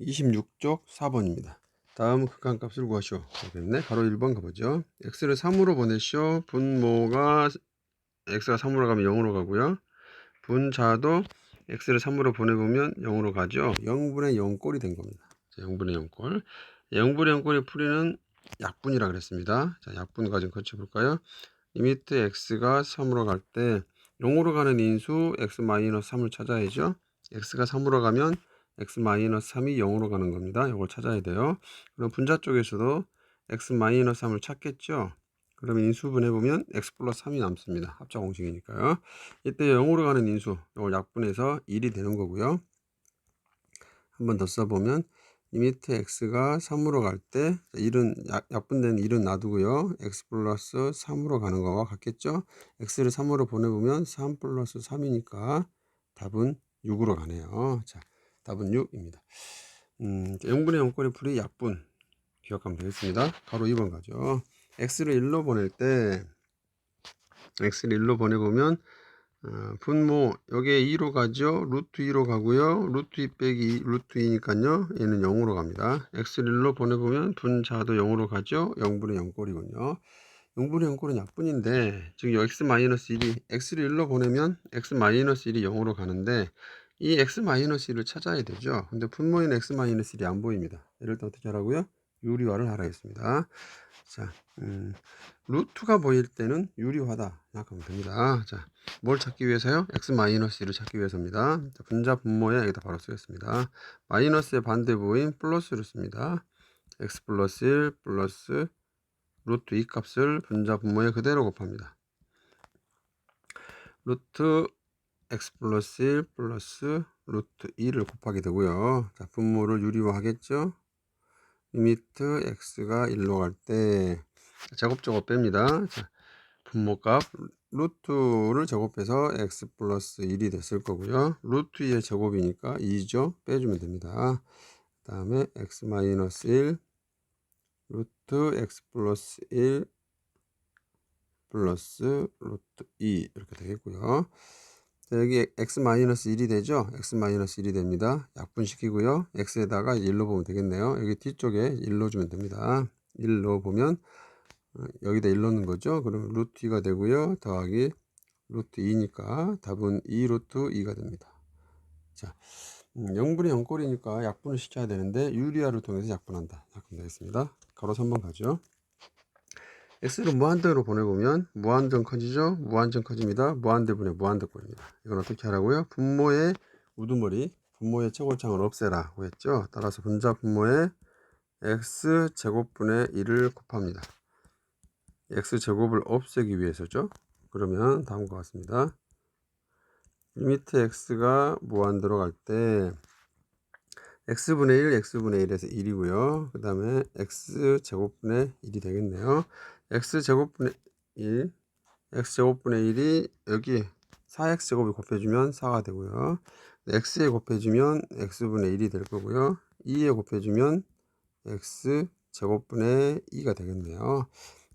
26쪽 4번입니다. 다음 극한값을 구하시오. 되겠네. 바로 1번 가보죠. x를 3으로 보내시오. 분모가 x가 3으로 가면 0으로 가고요. 분자도 x를 3으로 보내보면 0으로 가죠. 0분의 0꼴이 된 겁니다. 자, 0분의 0꼴. 0분의 0꼴의 풀이는 약분이라 그랬습니다. 자, 약분 과정 거쳐볼까요? 리미트 x가 3으로 갈 때 0으로 가는 인수 x-3을 찾아야죠. x가 3으로 가면 x-3이 0으로 가는 겁니다. 이걸 찾아야 돼요. 그럼 분자 쪽에서도 x-3을 찾겠죠. 그러면 인수분 해 보면 x 플러스 3이 남습니다. 합차 공식이니까요. 이때 0으로 가는 인수, 이걸 약분해서 1이 되는 거고요. 한 번 더 써보면 리미트 x가 3으로 갈 때 1은 약분된 1은 놔두고요. x 플러스 3으로 가는 거와 같겠죠. x를 3으로 보내보면 3 플러스 3이니까 답은 6으로 가네요. 자, 답은 6입니다. 음, 0분의 0꼴의 풀이 약분 기억하면 되겠습니다. 바로 2번 가죠. x를 1로 보낼 때 x를 1로 보내보면 어, 분모 여기에 2로 가죠. 루트 2로 가고요. 루트 2 빼기 루트 2니까요. 얘는 0으로 갑니다. x를 1로 보내보면 분자도 0으로 가죠. 0분의 0꼴이군요. 0분의 0꼴은 약분인데 지금 x-1이 x를 1로 보내면 x-1이 0으로 가는데 이 x-1을 찾아야 되죠. 근데 분모인 x-1이 안 보입니다. 이럴 때 어떻게 하라고요? 유리화를 하라 했습니다. 자, 음, 루트가 보일 때는 유리화다 생각하면 됩니다. 자, 뭘 찾기 위해서요? x-1을 찾기 위해서입니다. 자, 분자 분모에 여기다 바로 쓰겠습니다. 마이너스의 반대부인 플러스를 씁니다. x 플러스 1 플러스 루트 2 값을 분자 분모에 그대로 곱합니다. 루트 x 플러스 1 플러스 루트 2를 곱하게 되고요. 자, 분모를 유리화 하겠죠? 리미트 x가 1로 갈 때 제곱제곱 뺍니다. 자, 분모값 루트를 제곱해서 x 플러스 1이 됐을 거고요. 루트 2의 제곱이니까 2죠. 빼주면 됩니다. 그 다음에 x 마이너스 1 루트 x 플러스 1 플러스 루트 2 이렇게 되겠고요. 여기 x-1이 되죠? x-1이 됩니다. 약분시키고요. x에다가 1로 보면 되겠네요. 여기 뒤쪽에 1로 주면 됩니다. 1로 보면 어, 여기다 1 넣는 거죠. 그러면 루트 2가 되고요. 더하기 루트 2니까 답은 2 루트 2가 됩니다. 자, 0분의 음, 0꼴이니까 약분을 시켜야 되는데 유리화를 통해서 약분한다. 약분 되겠습니다. 가로 3번 가죠. X를 무한대로 보내보면 무한정 커지죠? 무한정 커집니다. 무한대분의 무한대꼴입니다. 이건 어떻게 하라고요? 분모의 우두머리, 분모의 최골창을 없애라고 했죠? 따라서 분자 분모에 x제곱분의 1을 곱합니다. x제곱을 없애기 위해서죠? 그러면 다음과 같습니다. 리미트 x가 무한대로 갈때 x분의 1, x분의 1에서 1이고요. 그 다음에 x제곱분의 1이 되겠네요. X제곱분의 1 x제곱분의 1이 여기 4x제곱이 곱해주면 4가 되고요. x에 곱해주면 x분의 1이 될 거고요. 2에 곱해주면 x제곱분의 2가 되겠네요.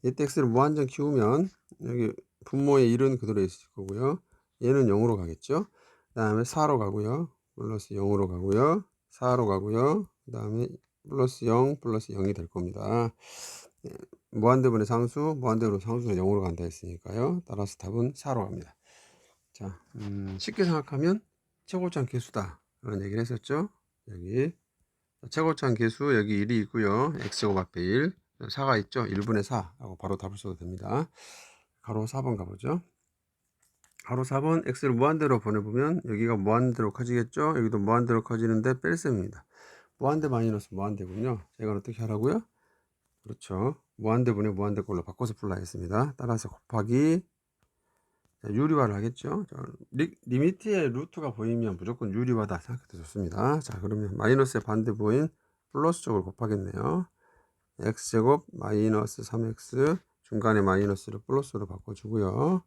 이때 x를 무한정 키우면 여기 분모의 1은 그대로 있을 거고요. 얘는 0으로 가겠죠? 그 다음에 4로 가고요. 플러스 0으로 가고요. 4로 가고요. 그 다음에 플러스 0 플러스 0이 될 겁니다 무한대분의 상수, 무한대로 상수가 0으로 간다 했으니까요. 따라서 답은 4로 갑니다. 자, 음, 쉽게 생각하면 최고점 개수다. 그런 얘기를 했었죠. 여기 최고점 개수 여기 1이 있고요. x제곱 앞에 1, 4가 있죠. 1분의 4하고 바로 답을 써도 됩니다. 가로 4번 가보죠. 가로 4번 x를 무한대로 보내보면 여기가 무한대로 커지겠죠. 여기도 무한대로 커지는데 뺄셈입니다. 무한대 마이너스 무한대군요. 제가 어떻게 하라고요? 그렇죠. 무한대분의 무한대꼴로 바꿔서 풀라했습니다. 따라서 곱하기 유리화를 하겠죠. 자, 리, 리미트의 루트가 보이면 무조건 유리화다 생각해도 좋습니다. 자 그러면 마이너스의 반대부인 플러스 쪽을 곱하겠네요. x제곱 마이너스 3x 중간에 마이너스를 플러스로 바꿔주고요.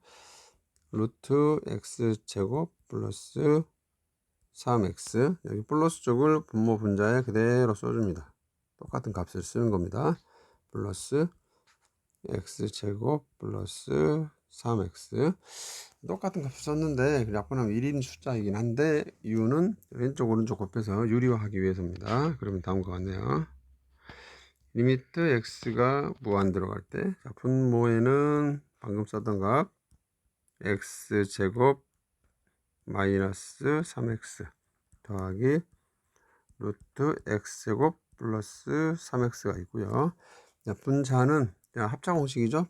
루트 x제곱 플러스 3x 여기 플러스 쪽을 분모 분자에 그대로 써줍니다. 똑같은 값을 쓰는 겁니다. 플러스 x제곱 플러스 3x 똑같은 값을 썼는데 약분하면 1인 숫자이긴 한데 이유는 왼쪽 오른쪽 곱해서 유리화하기 위해서입니다. 그러면 다음과 같네요. 리미트 x가 무한 들어갈 때 자, 분모에는 방금 썼던 값 x제곱 마이너스 3x 더하기 루트 x제곱 플러스 3x가 있고요. 자, 분자는 자, 합차 공식이죠.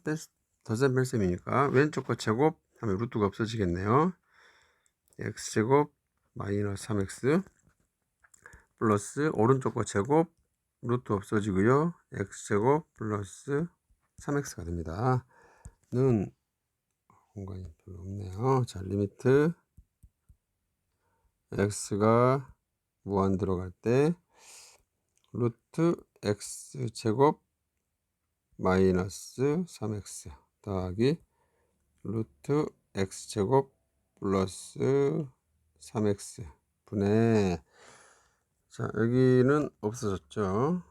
더셈 뺄셈이니까 왼쪽 거 제곱 하면 루트가 없어지겠네요. x제곱 마이너스 3x 플러스 오른쪽 거 제곱 루트 없어지고요. x제곱 플러스 3x가 됩니다. 는 공간이 별로 없네요. 자, 리미트 x가 무한 들어갈 때 루트 x제곱 마이너스 3x 더하기 루트 x제곱 플러스 3x 분의 자 여기는 없어졌죠?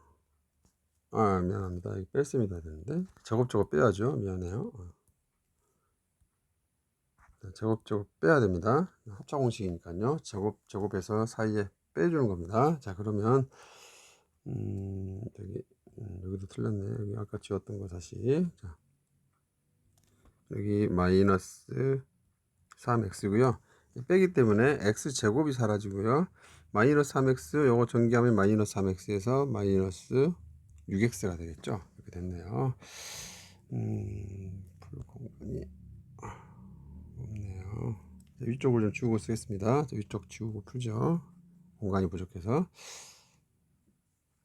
아 미안합니다. 여기 뺐습니다 되는데? 제곱제곱 빼야죠. 미안해요. 자, 제곱제곱 빼야 됩니다. 합차 공식이니까요. 제곱 제곱해서 사이에 빼주는 겁니다. 자 그러면 음 여기 음, 여기도 틀렸네 여기 아까 지웠던 거 다시 자 여기 마이너스 3x고요. 빼기 때문에 x제곱이 사라지고요. 마이너스 3x 요거 전기하면 마이너스 3x에서 마이너스 6x가 되겠죠. 이렇게 됐네요. 음, 풀 공간이 없네요. 위쪽을 좀 지우고 쓰겠습니다. 위쪽 지우고 풀죠. 공간이 부족해서.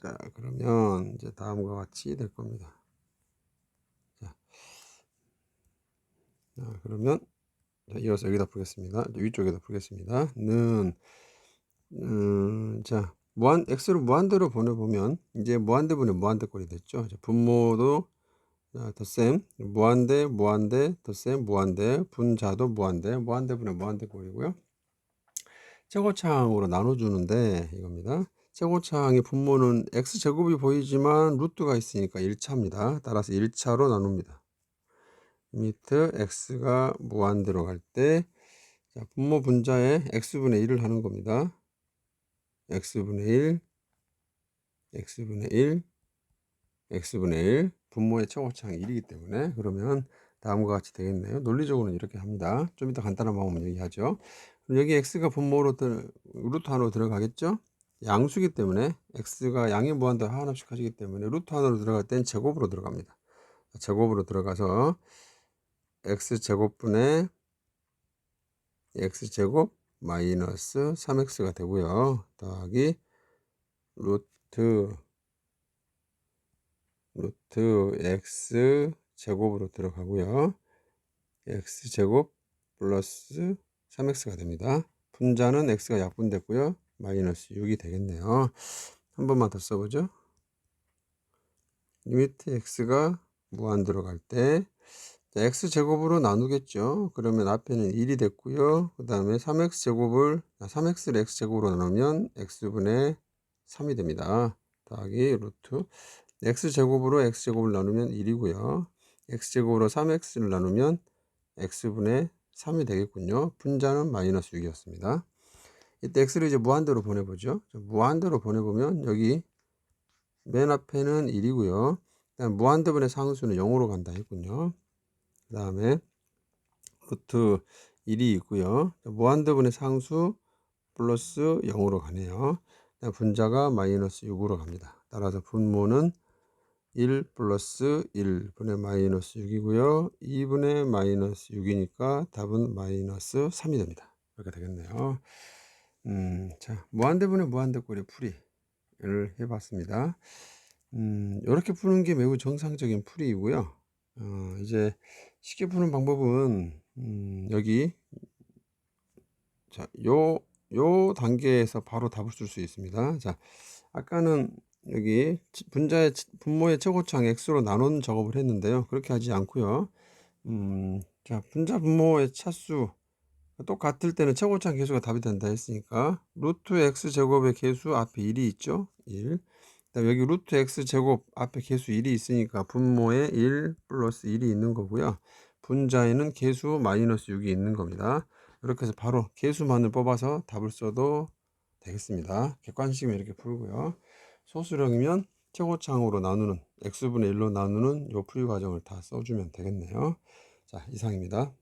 자, 그러면 이제 다음과 같이 될 겁니다. 자, 그러면 자, 이어서 여기다 풀겠습니다. 위쪽에다 풀겠습니다. 는 음, 자 무한 x를 무한대로 보내보면 이제 무한대분의 무한대꼴이 됐죠. 자, 분모도 자, 덧셈 무한대 무한대 덧셈 무한대 분자도 무한대 무한대분의 무한대꼴이고요. 최고차항으로 나눠주는데 이겁니다. 최고차항의 분모는 x제곱이 보이지만 루트가 있으니까 1차입니다. 따라서 1차로 나눕니다. 리미트 x가 무한 들어갈 때 자, 분모 분자에 x분의 1을 하는 겁니다. x분의 1 x분의 1 x분의 1 분모의 최고차항이 1이기 때문에 그러면 다음과 같이 되겠네요. 논리적으로는 이렇게 합니다. 좀 이따 간단한 방법을 얘기하죠. 여기 x가 분모로 들, 루트 안으로 들어가겠죠? 양수기 때문에 x가 양의 무한대 하나씩 하시기 때문에 루트 안으로 들어갈 땐 제곱으로 들어갑니다. 제곱으로 들어가서 x제곱분의 x제곱 마이너스 3x가 되고요. 더하기 루트 루트 x 제곱으로 들어가고요. x제곱 플러스 3x가 됩니다. 분자는 x가 약분됐고요. 마이너스 6이 되겠네요. 한 번만 더 써보죠. 리미트 x가 무한 들어갈 때 x제곱으로 나누겠죠. 그러면 앞에는 1이 됐고요. 그 다음에 3x제곱을 3x를 x제곱으로 나누면 x분의 3이 됩니다. 더하기 루트 x제곱으로 x제곱을 나누면 1이고요. x제곱으로 3x를 나누면 x분의 3이 되겠군요. 분자는 마이너스 6이었습니다. 이때 x를 이제 무한대로 보내보죠. 무한대로 보내보면 여기 맨 앞에는 1이고요. 무한대분의 상수는 0으로 간다 했군요. 그 다음에 루트 1이 있고요. 무한대분의 상수 플러스 0으로 가네요. 분자가 마이너스 6으로 갑니다. 따라서 분모는 1 플러스 1분의 마이너스 6이고요. 2분의 마이너스 6이니까 답은 마이너스 3이 됩니다. 이렇게 되겠네요. 음, 자, 무한대분의 무한대꼴의 풀이를 해봤습니다. 음, 이렇게 푸는 게 매우 정상적인 풀이이고요. 어, 이제 쉽게 푸는 방법은 음, 여기 자, 요, 요 단계에서 바로 답을 쓸 수 있습니다. 자, 아까는 여기 분자의 분모의 최고차항 x로 나눈 작업을 했는데요. 그렇게 하지 않고요. 음, 자, 분자 분모의 차수 똑같을 때는 최고차항 계수가 답이 된다 했으니까 루트 x 제곱의 계수 앞에 1이 있죠. 1. 그다음 여기 루트 x 제곱 앞에 계수 1이 있으니까 분모에 1 플러스 1이 있는 거고요. 분자에는 개수 마이너스 6이 있는 겁니다. 이렇게 해서 바로 개수만을 뽑아서 답을 써도 되겠습니다. 객관식이면 이렇게 풀고요. 소수령이면 최고창으로 나누는 x분의 1로 나누는 요 풀이 과정을 다 써주면 되겠네요. 자 이상입니다.